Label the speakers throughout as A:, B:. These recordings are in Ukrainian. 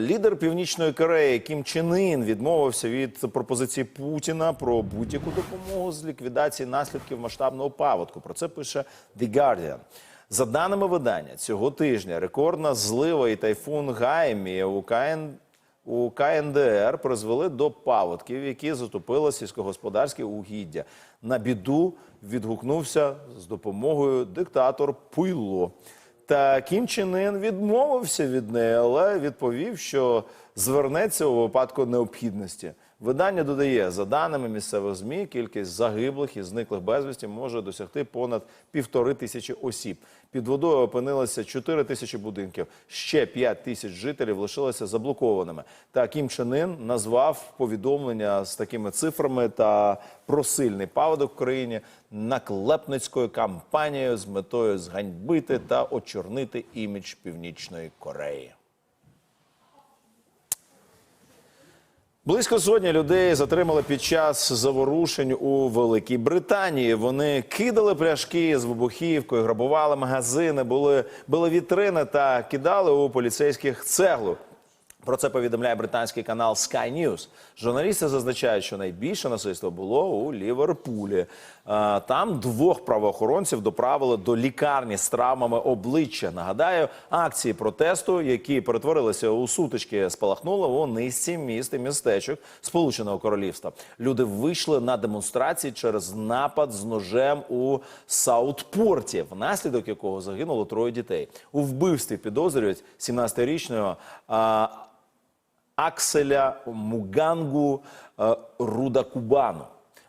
A: Лідер Північної Кореї Кім Чен Ін відмовився від пропозиції Путіна про будь-яку допомогу з ліквідації наслідків масштабного паводку. Про це пише The Guardian. За даними видання, цього тижня рекордна злива і тайфун Гаймі у КН у КНДР призвели до паводків, які затопили сільськогосподарські угіддя. На біду відгукнувся з допомогою диктатор Пуйло. Та Кім Чен Ін відмовився від неї, але відповів, що звернеться у випадку необхідності. Видання додає, за даними місцевих змі, кількість загиблих і зниклих безвісті може досягти понад півтори тисячі осіб. Під водою опинилося 4 тисячі будинків. Ще 5 тисяч жителів лишилися заблокованими. Та Кім Чен назвав повідомлення з такими цифрами та про сильний паводок в країні наклепницькою кампанією з метою зганьбити та очорнити імідж Північної Кореї. Близько сотні людей затримали під час заворушень у Великій Британії. Вони кидали пляшки з вибухівкою, грабували магазини, були били вітрини та кидали у поліцейських цеглу. Про це повідомляє британський канал Sky News. Журналісти зазначають, що найбільше насильство було у Ліверпулі. Там двох правоохоронців доправили до лікарні з травмами обличчя. Нагадаю, акції протесту, які перетворилися у сутички, спалахнули у низці міст і містечок Сполученого Королівства. Люди вийшли на демонстрації через напад з ножем у Саутпорті, внаслідок якого загинуло троє дітей. У вбивстві підозрюють 17-річного а, Акселя Мугангу е, Рудакубану.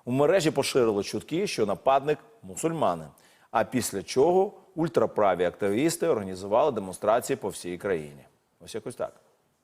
A: У мережі поширили чутки, що нападник мусульманин. А після чого ультраправі активісти організували демонстрації по всій країні. Ось якось так.